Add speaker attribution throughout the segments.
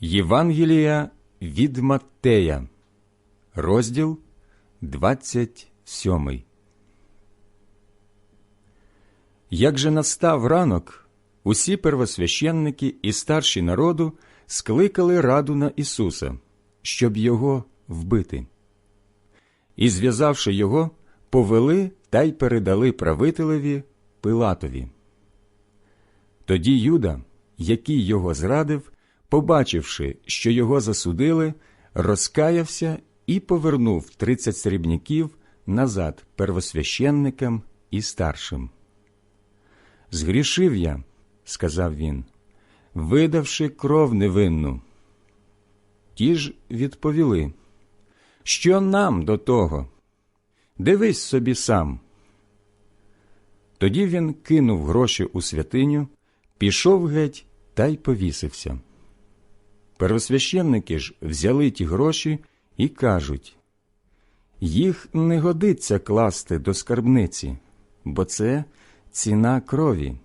Speaker 1: Євангелія від Маттея, розділ 27. Як же настав ранок, усі первосвященники і старші народу скликали раду на Ісуса, щоб його вбити. І, зв'язавши його, повели та й передали правителеві Пилатові. Тоді Юда, який його зрадив, побачивши, що його засудили, розкаявся і повернув тридцять срібняків назад первосвященникам і старшим. Згрішив я, сказав він, видавши кров невинну. Ті ж відповіли, що нам до того? Дивись собі сам. Тоді він кинув гроші у святиню, пішов геть та й повісився. Первосвященники ж взяли ті гроші і кажуть їх не годиться класти до скарбниці, бо це ціна крові.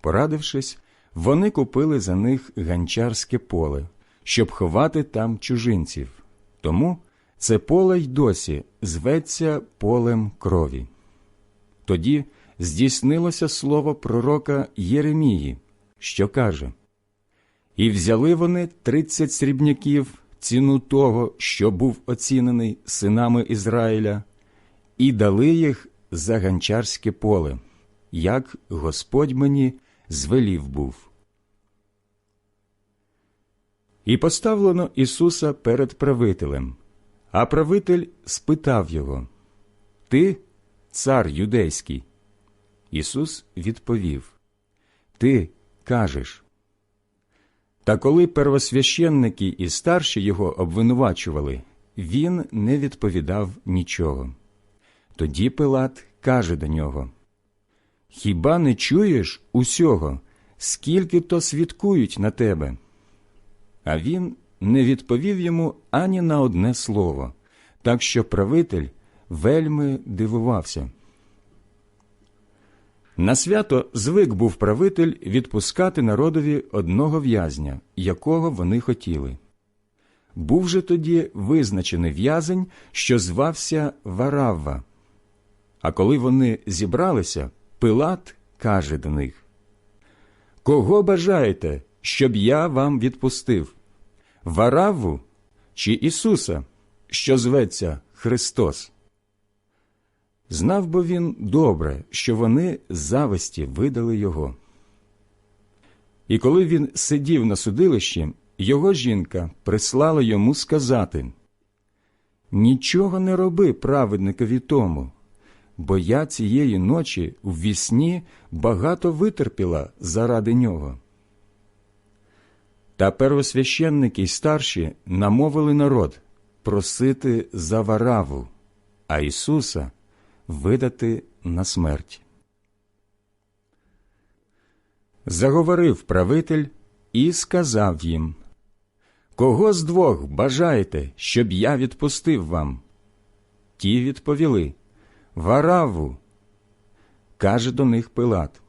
Speaker 1: Порадившись, вони купили за них ганчарське поле, щоб ховати там чужинців. Тому це поле й досі зветься полем крові. Тоді здійснилося слово пророка Єремії, що каже І взяли вони тридцять срібняків ціну того, що був оцінений синами Ізраїля, і дали їх за ганчарське поле, як Господь мені звелів був. І поставлено Ісуса перед правителем, а правитель спитав його Ти, цар юдейський? Ісус відповів Ти кажеш. Та коли первосвященники і старші його обвинувачували, він не відповідав нічого. Тоді Пилат каже до нього Хіба не чуєш усього, скільки то свідкують на тебе? А він не відповів йому ані на одне слово, так що правитель вельми дивувався. На свято звик був правитель відпускати народові одного в'язня, якого вони хотіли. Був же тоді визначений в'язень, що звався Варавва. А коли вони зібралися, Пилат каже до них Кого бажаєте, щоб я вам відпустив? Варавву чи Ісуса, що зветься Христос? Знав бо він добре, що вони зависті видали його. І коли він сидів на судилищі, його жінка прислала йому сказати Нічого не роби праведникові тому, бо я цієї ночі в вісні багато витерпіла заради нього. Та первосвященники й старші намовили народ просити за вараву, а Ісуса видати на смерть. Заговорив правитель і сказав їм Кого з двох бажаєте, щоб я відпустив вам? Ті відповіли Вараву. Каже до них Пилат.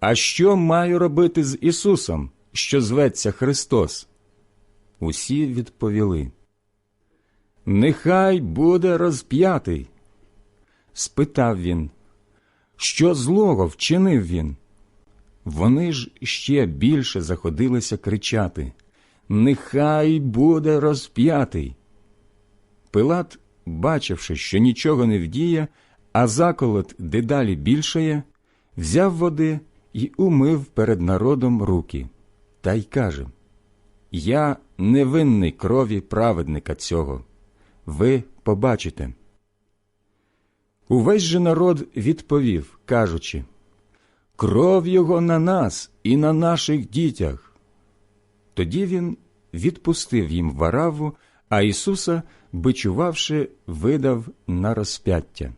Speaker 1: А що маю робити з Ісусом, що зветься Христос? Усі відповіли. Нехай буде розп'ятий спитав він, що злого вчинив він? Вони ж ще більше заходилися кричати Нехай буде розп'ятий. Пилат, бачивши, що нічого не вдіє, а заколот дедалі більшає, взяв води і умив перед народом руки, та й каже Я невинний крові праведника цього. Ви побачите. Увесь же народ відповів, кажучи Кров його на нас і на наших дітях. Тоді він відпустив їм вараву, а Ісуса, бичувавши, видав на розп'яття.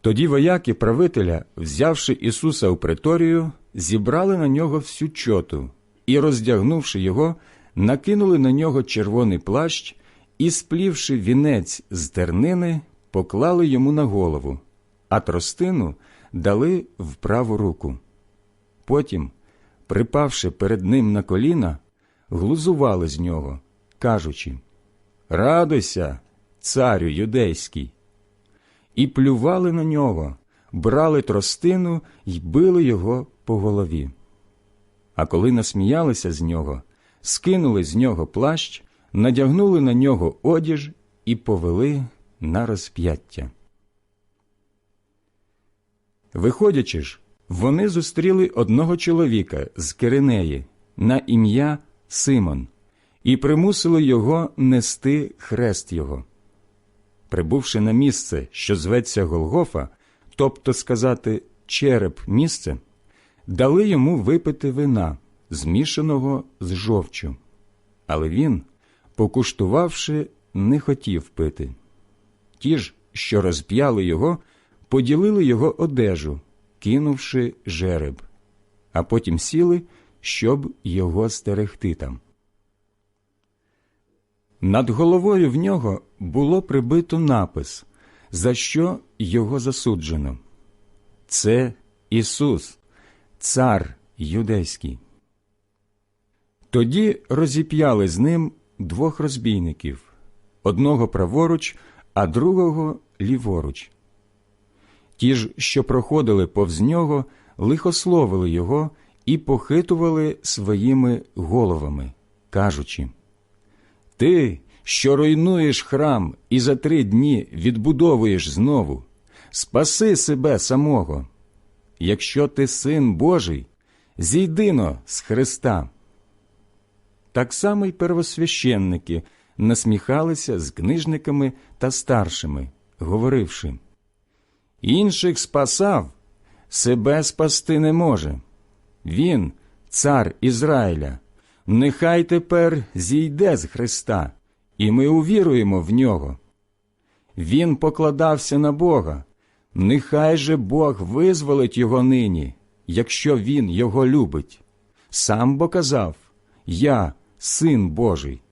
Speaker 1: Тоді вояки правителя, взявши Ісуса у преторію, зібрали на нього всю чоту і, роздягнувши його, накинули на нього червоний плащ і, сплівши вінець з тернини, поклали йому на голову, а тростину дали в праву руку. Потім, припавши перед ним на коліна, глузували з нього, кажучи Радуйся, царю юдейський. І плювали на нього, брали тростину й били його по голові. А коли насміялися з нього, скинули з нього плащ, надягнули на нього одіж і повели на розп'яття. Виходячи ж, вони зустріли одного чоловіка з Киринеї на ім'я Симон і примусили його нести хрест його. Прибувши на місце, що зветься Голгофа, тобто сказати череп місце, дали йому випити вина, змішаного з жовчю. Але він, покуштувавши, не хотів пити. Ті ж, що розп'яли його, поділили його одежу, кинувши жереб, а потім сіли, щоб його стерегти там. Над головою в нього було прибито напис, за що його засуджено. Це Ісус, Цар Юдейський. Тоді розіп'яли з ним двох розбійників одного праворуч, а другого ліворуч. Ті ж, що проходили повз нього, лихословили його і похитували своїми головами, кажучи Ти, що руйнуєш храм і за три дні відбудовуєш знову, спаси себе самого. Якщо ти син Божий, зійдино з Христа. Так само й первосвященники насміхалися з книжниками та старшими, говоривши Інших спасав, себе спасти не може. Він, цар Ізраїля, нехай тепер зійде з Христа, і ми увіруємо в нього. Він покладався на Бога, нехай же Бог визволить його нині, якщо він його любить. Сам бо казав Я син Божий.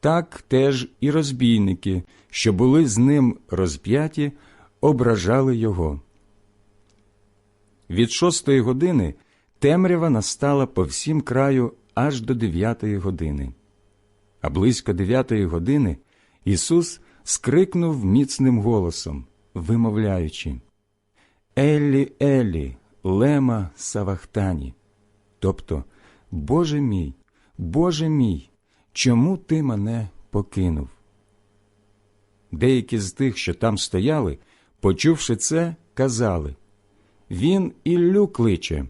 Speaker 1: Так теж і розбійники, що були з ним розп'яті, ображали його. Від шостої години темрява настала по всім краю аж до дев'ятої години. А близько дев'ятої години Ісус скрикнув міцним голосом, вимовляючи Еллі, Еллі, лема Савахтані, тобто Боже мій, Боже мій, чому ти мене покинув? Деякі з тих, що там стояли, почувши це, казали Він Іллю кличе.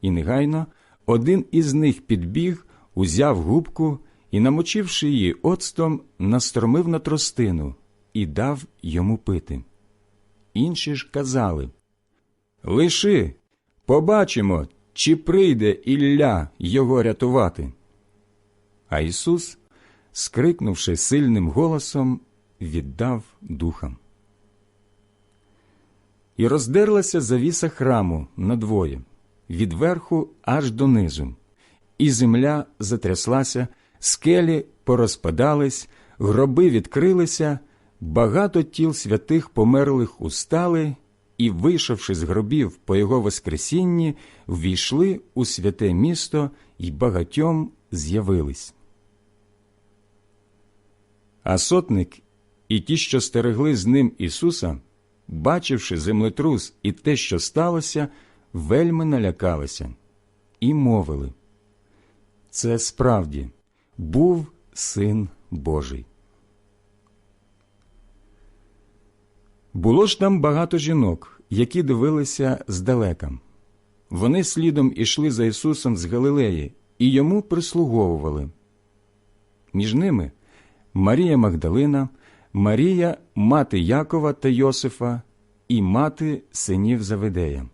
Speaker 1: І негайно один із них підбіг, узяв губку і, намочивши її оцтом, настромив на тростину і дав йому пити. Інші ж казали Лиши, побачимо, чи прийде Ілля його рятувати. А Ісус, скрикнувши сильним голосом, віддав духам. І роздерлася завіса храму надвоє, від верху аж донизу, і земля затряслася, скелі порозпадались, гроби відкрилися, багато тіл святих померлих устали і, вийшовши з гробів по його Воскресінні, ввійшли у святе місто і багатьом з'явились. А сотник і ті, що стерегли з ним Ісуса, бачивши землетрус і те, що сталося, вельми налякалися, і мовили це справді був син Божий. Було ж там багато жінок, які дивилися здалека. Вони слідом ішли за Ісусом з Галилеї і йому прислуговували. Між ними Марія Магдалина, Марія, мати Якова та Йосифа і мати синів Заведея.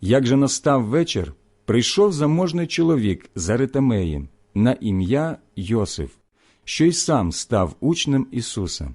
Speaker 1: Як же настав вечір, прийшов заможний чоловік з Аритамеї на ім'я Йосиф, що й сам став учнем Ісуса.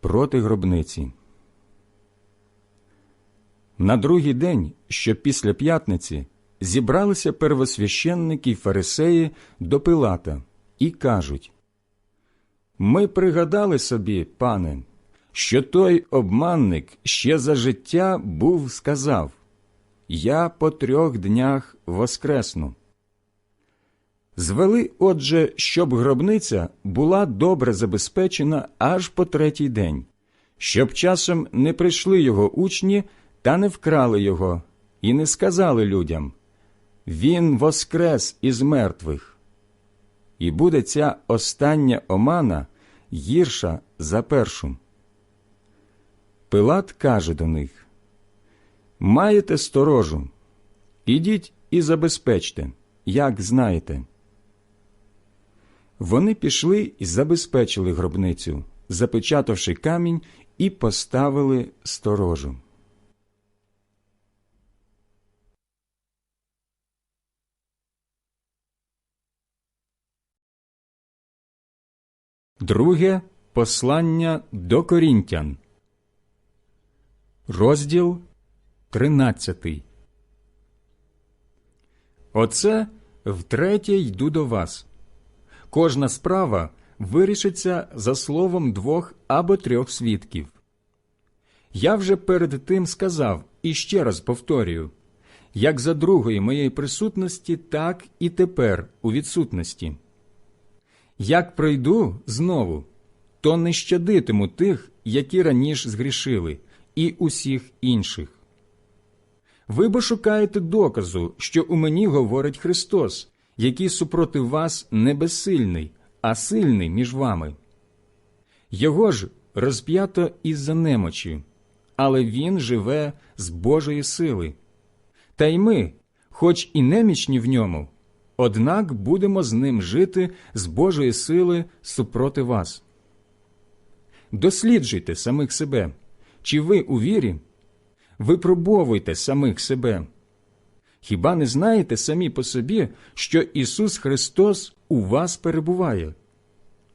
Speaker 1: проти гробниці. На другий день, що після п'ятниці, зібралися первосвященники й фарисеї до Пилата і кажуть Ми пригадали собі, пане, що той обманник ще за життя був сказав Я по трьох днях воскресну. Звели, отже, щоб гробниця була добре забезпечена аж по третій день, щоб часом не прийшли його учні та не вкрали його, і не сказали людям Він воскрес із мертвих. І буде ця остання омана гірша за першу. Пилат каже до них Маєте сторожу, ідіть і забезпечте, як знаєте. Вони пішли і забезпечили гробницю, запечатавши камінь і поставили сторожу. Друге послання до корінтян. Розділ тринадцятий. Оце втретє йду до вас. Кожна справа вирішиться за словом двох або трьох свідків. Я вже перед тим сказав і ще раз повторюю як за другої моєї присутності, так і тепер у відсутності. Як прийду знову, то не щадитиму тих, які раніше згрішили, і усіх інших. Ви бо шукаєте доказу, що у мені говорить Христос, який супроти вас не безсильний, а сильний між вами. Його ж розп'ято із-за немочі, але він живе з Божої сили. Та й ми, хоч і немічні в ньому, однак будемо з ним жити з Божої сили супроти вас. Досліджуйте самих себе, чи ви у вірі, випробовуйте самих себе. Хіба не знаєте самі по собі, що Ісус Христос у вас перебуває?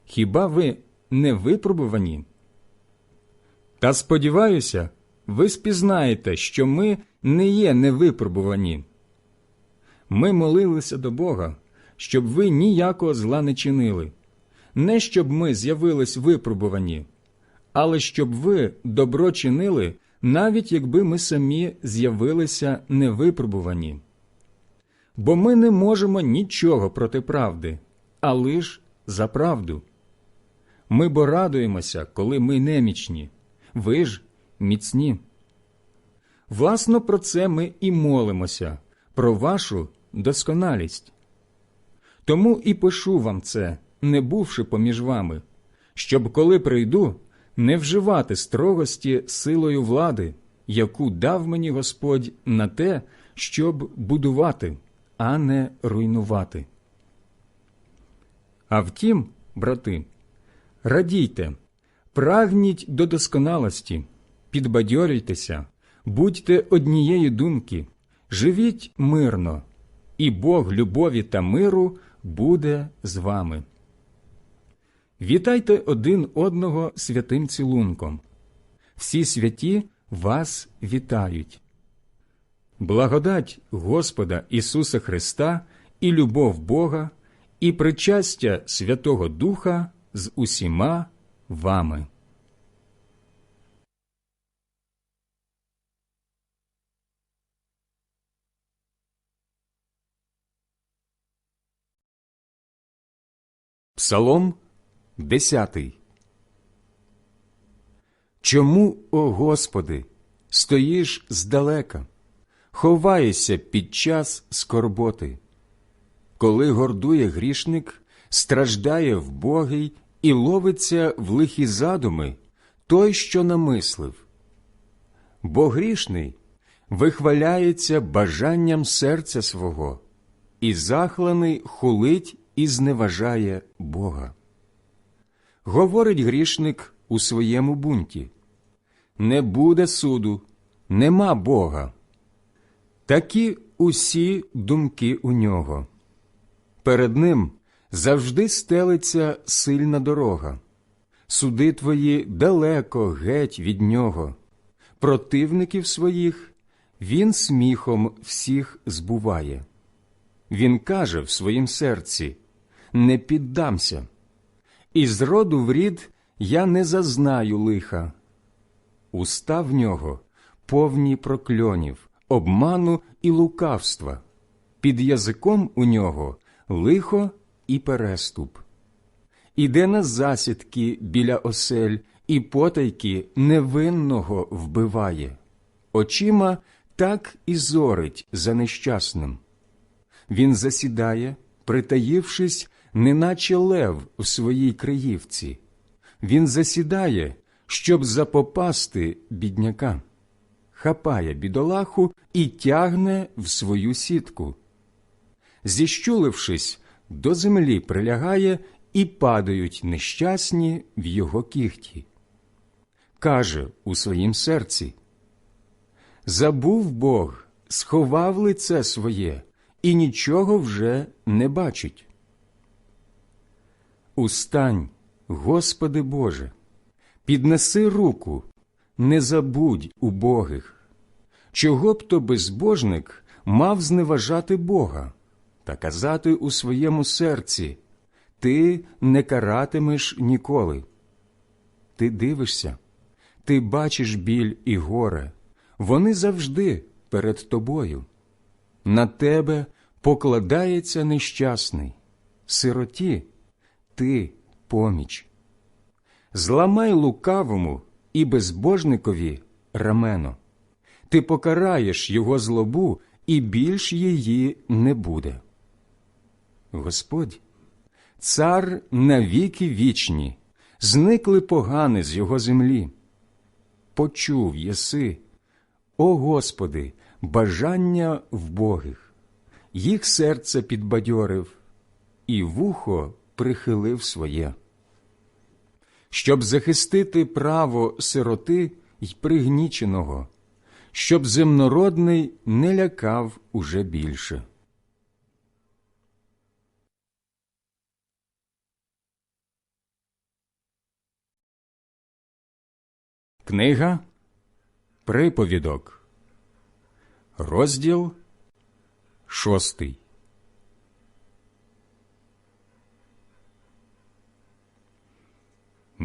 Speaker 1: Хіба ви не випробувані? Та сподіваюся, ви спізнаєте, що ми не є невипробувані. Ми молилися до Бога, щоб ви ніякого зла не чинили, не щоб ми з'явились випробувані, але щоб ви добро чинили, навіть якби ми самі з'явилися невипробувані. Бо ми не можемо нічого проти правди, а лиш за правду. Ми бо радуємося, коли ми немічні, ви ж міцні. Власно, про це ми і молимося, про вашу досконалість. Тому і пишу вам це, не бувши поміж вами, щоб, коли прийду, не вживати строгості силою влади, яку дав мені Господь на те, щоб будувати, а не руйнувати. А втім, брати, радійте, прагніть до досконалості, підбадьорюйтеся, будьте однієї думки, живіть мирно, і Бог любові та миру буде з вами. Вітайте один одного святим цілунком. Всі святі вас вітають. Благодать Господа Ісуса Христа і любов Бога, і причастя Святого Духа з усіма вами. Псалом Десятий. Чому, о Господи, стоїш здалека, ховаєшся під час скорботи? Коли гордує грішник, страждає вбогий і ловиться в лихі задуми той, що намислив. Бо грішний вихваляється бажанням серця свого, і захланий хулить і зневажає Бога. Говорить грішник у своєму бунті не буде суду, нема Бога, Такі усі думки у нього. Перед ним завжди стелиться сильна дорога. Суди твої далеко геть від нього. Противників своїх він сміхом всіх збуває. Він каже в своїм серці не піддамся, і з роду в рід я не зазнаю лиха. Уста в нього повні прокльонів, обману і лукавства, під язиком у нього лихо і переступ. Іде на засідки біля осель і потайки невинного вбиває, очима так і зорить за нещасним. Він засідає, притаївшись, неначе лев в своїй криївці. Він засідає, щоб запопасти бідняка, хапає бідолаху і тягне в свою сітку. Зіщулившись, до землі прилягає і падають нещасні в його кіхті. Каже у своїм серці Забув Бог, сховав лице своє і нічого вже не бачить. Устань, Господи Боже, піднеси руку, не забудь убогих. Чого б то безбожник мав зневажати Бога та казати у своєму серці Ти не каратимеш ніколи. Ти дивишся, ти бачиш біль і горе, вони завжди перед тобою. На тебе покладається нещасний, сироті ти поміч. Зламай лукавому і безбожникові рамено. Ти покараєш його злобу, і більш її не буде. Господь, цар навіки вічні, зникли погани з його землі. Почув єси, о Господи, бажання вбогих, їх серце підбадьорив, і вухо прихилив своє. Щоб захистити право сироти й пригніченого, щоб земнородний не лякав уже більше. Книга Приповідок, розділ шостий.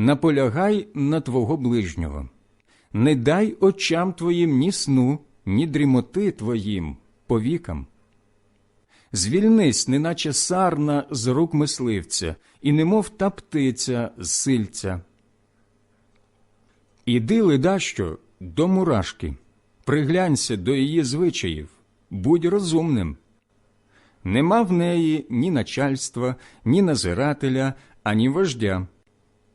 Speaker 1: наполягай на твого ближнього. Не дай очам твоїм ні сну, ні дрімоти твоїм повікам. Звільнись, неначе сарна з рук мисливця, і немов та птиця з сильця. Іди, ледащо, до мурашки, приглянься до її звичаїв, будь розумним. Нема в неї ні начальства, ні назирателя, ані вождя.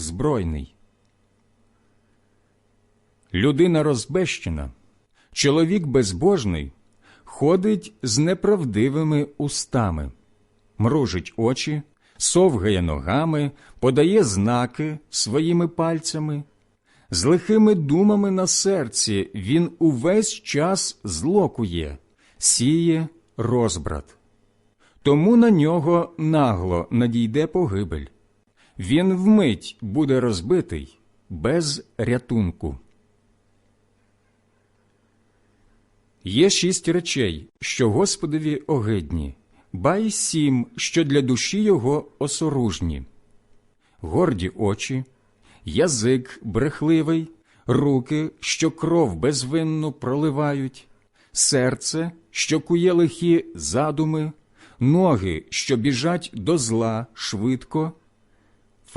Speaker 1: збройний. Людина розбещена, чоловік безбожний ходить з неправдивими устами, мружить очі, совгає ногами, подає знаки своїми пальцями. З лихими думами на серці він увесь час злокує, сіє розбрат. Тому на нього нагло надійде погибель. Він вмить буде розбитий без рятунку. Є шість речей, що Господові огидні, ба й сім, що для душі його осоружні, горді очі, язик брехливий, руки, що кров безвинну проливають, серце, що кує лихі задуми, ноги, що біжать до зла швидко,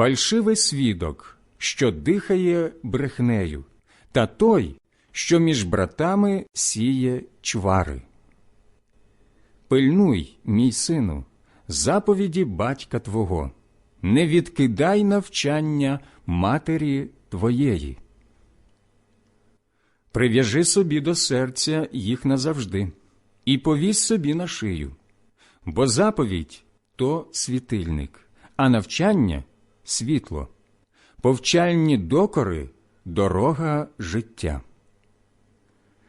Speaker 1: фальшивий свідок, що дихає брехнею, та той, що між братами сіє чвари. Пильнуй, мій сину, заповіді батька твого, не відкидай навчання матері твоєї. Прив'яжи собі до серця їх назавжди, і повісь собі на шию, бо заповідь то світильник, а навчання світло, повчальні докори дорога життя.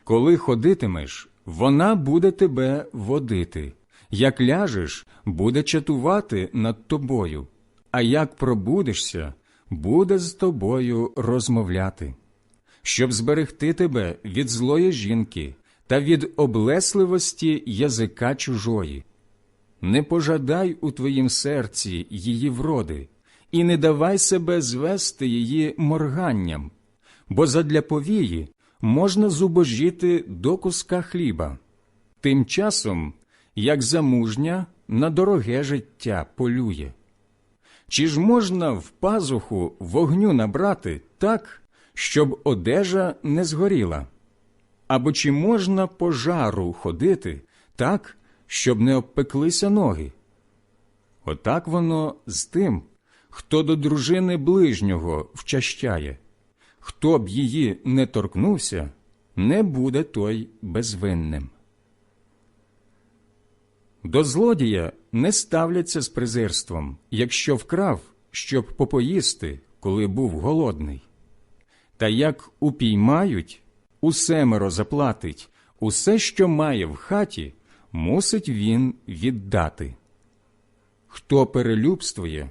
Speaker 1: Коли ходитимеш, вона буде тебе водити, як ляжеш, буде чатувати над тобою, а як пробудешся, буде з тобою розмовляти, щоб зберегти тебе від злої жінки та від облесливості язика чужої. Не пожадай у твоїм серці її вроди, і не давай себе звести її морганням, бо задля повії можна зубожіти до куска хліба, тим часом, як замужня на дороге життя полює. Чи ж можна в пазуху вогню набрати так, щоб одежа не згоріла? Або чи можна по жару ходити так, щоб не обпеклися ноги? Отак воно з тим, хто до дружини ближнього вчащає. Хто б її не торкнувся, не буде той безвинним. До злодія не ставляться з презирством, якщо вкрав, щоб попоїсти, коли був голодний. Та як упіймають, усемеро заплатить, усе, що має в хаті, мусить він віддати. Хто перелюбствує,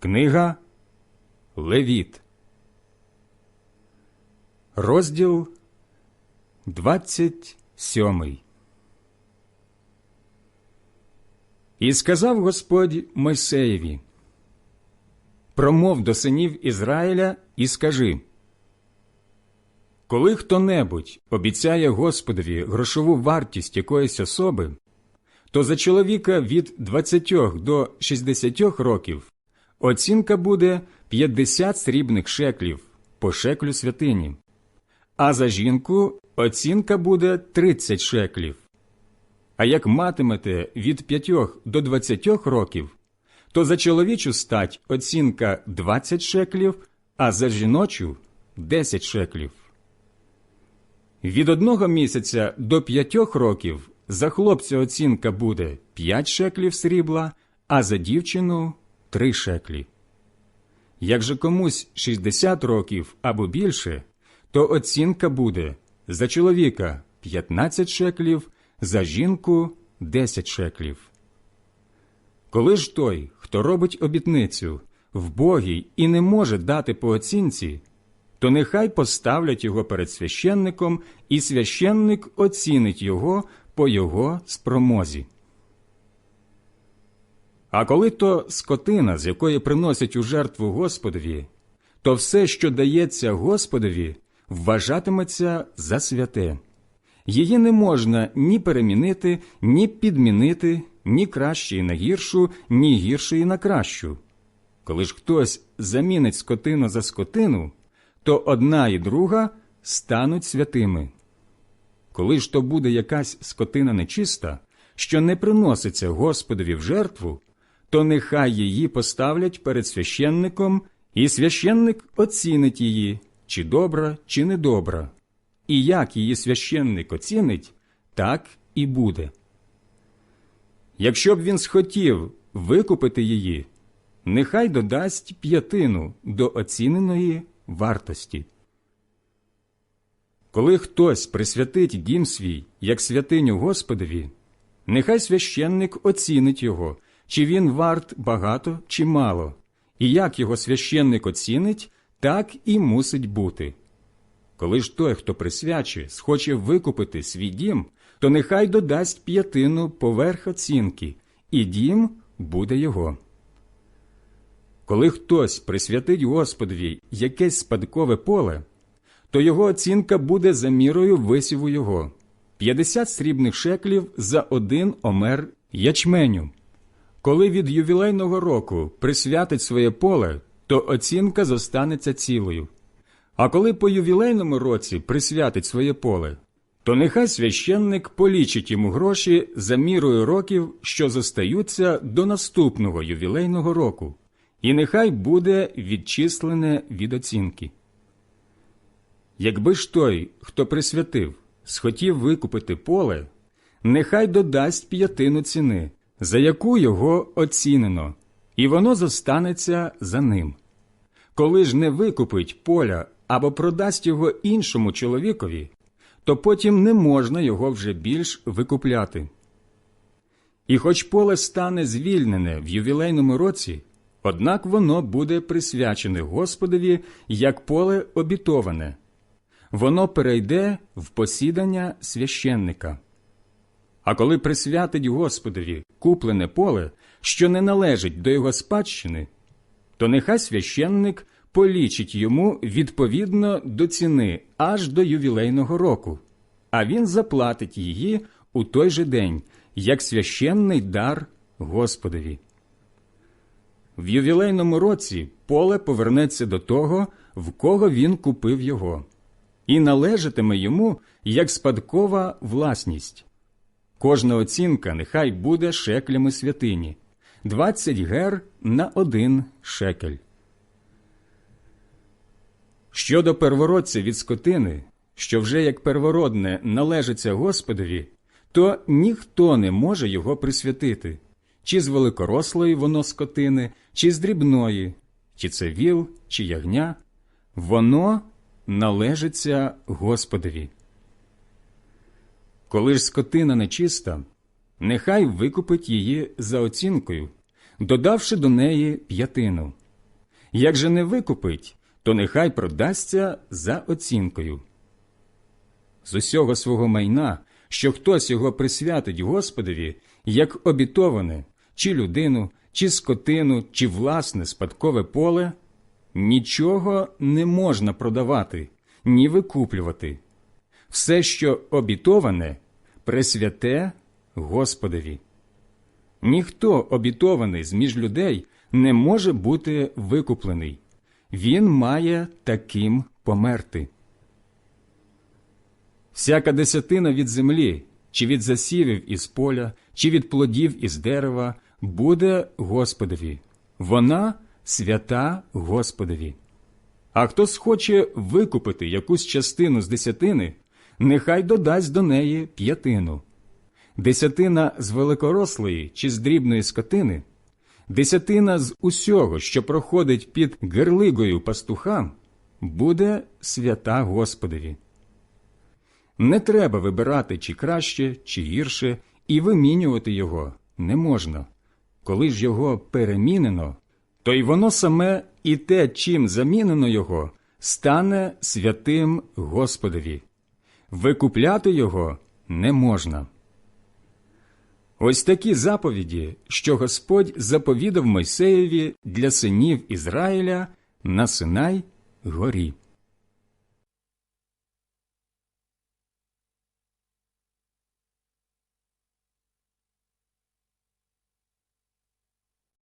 Speaker 1: Книга Левіт, розділ 27 І сказав Господь Мойсеєві, промов до синів Ізраїля і скажи, коли хто-небудь обіцяє Господові грошову вартість якоїсь особи, то за чоловіка від 20 до 60 років оцінка буде 50 срібних шеклів по шеклю святині, а за жінку оцінка буде 30 шеклів. А як матимете від 5 до 20 років, то за чоловічу стать оцінка 20 шеклів, а за жіночу 10 шеклів. Від одного місяця до п'ятьох років за хлопця оцінка буде 5 шеклів срібла, а за дівчину три шеклі. Як же комусь 60 років або більше, то оцінка буде за чоловіка 15 шеклів, за жінку 10 шеклів. Коли ж той, хто робить обітницю, вбогий і не може дати по оцінці, то нехай поставлять його перед священником, і священник оцінить його по його спромозі. А коли то скотина, з якої приносять у жертву Господові, то все, що дається Господові, вважатиметься за святе. Її не можна ні перемінити, ні підмінити, ні кращої на гіршу, ні гіршої на кращу. Коли ж хтось замінить скотину за скотину, то одна і друга стануть святими. Коли ж то буде якась скотина нечиста, що не приноситься Господові в жертву, то нехай її поставлять перед священником, І священник оцінить її, чи добра, чи недобра. І як її священник оцінить, так і буде. Якщо б він схотів викупити її, нехай додасть п'ятину до оціненої вартості. Коли хтось присвятить дім свій як святиню Господові, нехай священник оцінить його, чи він варт багато чи мало, і як його священник оцінить, так і мусить бути. Коли ж той, хто присвячує, схоче викупити свій дім, то нехай додасть п'ятину поверх оцінки, і дім буде його. Коли хтось присвятить Господові якесь спадкове поле, то його оцінка буде за мірою висіву його 50 срібних шеклів за один омер ячменю. Коли від ювілейного року присвятить своє поле, то оцінка зостанеться цілою. А коли по ювілейному році присвятить своє поле, то нехай священник полічить йому гроші за мірою років, що зостаються до наступного ювілейного року, і нехай буде відчислене від оцінки. Якби ж той, хто присвятив, схотів викупити поле, нехай додасть п'ятину ціни, за яку його оцінено, і воно зостанеться за ним. Коли ж не викупить поля або продасть його іншому чоловікові, то потім не можна його вже більш викупляти. І хоч поле стане звільнене в ювілейному році, однак воно буде присвячене Господові як поле обітоване, воно перейде в посідання священника. А коли присвятить Господові куплене поле, що не належить до його спадщини, то нехай священник полічить йому відповідно до ціни аж до ювілейного року, а він заплатить її у той же день, як священний дар Господові. В ювілейному році поле повернеться до того, в кого він купив його, і належатиме йому як спадкова власність. Кожна оцінка нехай буде шеклями святині 20 гер на один шекель. Щодо первородця від скотини, що вже як первородне належиться Господові, то ніхто не може його присвятити, чи з великорослої воно скотини, чи з дрібної, чи це віл, чи ягня, воно належиться Господові. Коли ж скотина нечиста, нехай викупить її за оцінкою, додавши до неї п'ятину. Як же не викупить, то нехай продасться за оцінкою. З усього свого майна, що хтось його присвятить Господові, як обітоване, чи людину, чи скотину, чи власне спадкове поле, нічого не можна продавати, ні викуплювати. Все, що обітоване, пресвяте Господові. Ніхто обітований з між людей не може бути викуплений. Він має таким померти. Всяка десятина від землі, чи від засівів із поля, чи від плодів із дерева буде Господові. Вона свята Господові. А хто схоче викупити якусь частину з десятини, нехай додасть до неї п'ятину. Десятина з великорослої чи з дрібної скотини, десятина з усього, що проходить під герлигою пастуха, буде свята Господові. Не треба вибирати чи краще, чи гірше, і вимінювати його не можна. Коли ж його перемінено, то й воно саме і те, чим замінено його, стане святим Господові. Викупляти його не можна. Ось такі заповіді, що Господь заповідав Мойсеєві для синів Ізраїля на Синай горі.